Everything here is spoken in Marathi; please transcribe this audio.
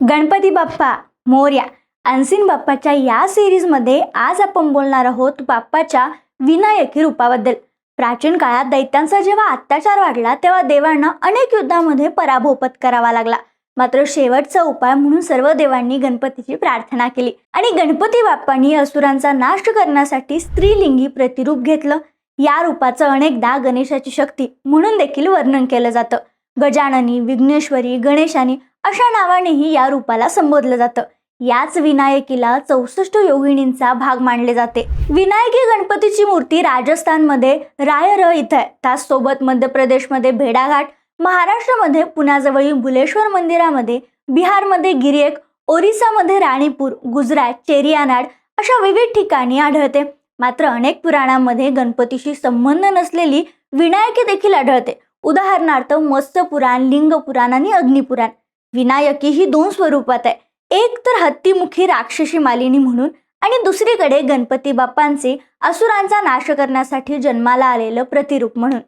गणपती बाप्पा मोर्या अनसिन बाप्पाच्या या सिरीजमध्ये आज आपण बोलणार आहोत बाप्पाच्या विनायकी रूपाबद्दल. प्राचीन काळात दैत्यांचा जेव्हा अत्याचार वाढला तेव्हा देवांना अनेक युद्धामध्ये पराभव पत्करावा लागला. मात्र शेवटचा उपाय म्हणून सर्व देवांनी गणपतीची प्रार्थना केली आणि गणपती बाप्पांनी असुरांचा नाश करण्यासाठी स्त्रीलिंगी प्रतिरूप घेतलं. या रूपाचं अनेकदा गणेशाची शक्ती म्हणून देखील वर्णन केलं जातं. गजाननी विघ्नेश्वरी गणेशानी अशा नावानेही या रूपाला संबोधलं जातं. याच विनायकीला चौसष्ट योगिणींचा भाग मानले जाते. विनायकी गणपतीची मूर्ती राजस्थानमध्ये रायर इथं आहे. त्याचसोबत मध्य प्रदेशमध्ये भेडाघाट महाराष्ट्रामध्ये पुण्याजवळील भुलेश्वर मंदिरामध्ये बिहारमध्ये गिरियक ओरिसामध्ये राणीपूर गुजरात चेरियानाड अशा विविध ठिकाणी आढळते. मात्र अनेक पुराणांमध्ये गणपतीशी संबंध नसलेली विनायकी देखील आढळते. उदाहरणार्थ मत्स्य पुराण लिंग पुराण आणि अग्निपुराण विनायकी ही दोन स्वरूपात आहे. एक तर हत्तीमुखी राक्षसी मालिनी म्हणून आणि दुसरीकडे गणपती बाप्पांचे असुरांचा नाश करण्यासाठी जन्माला आलेलं प्रतिरूप म्हणून.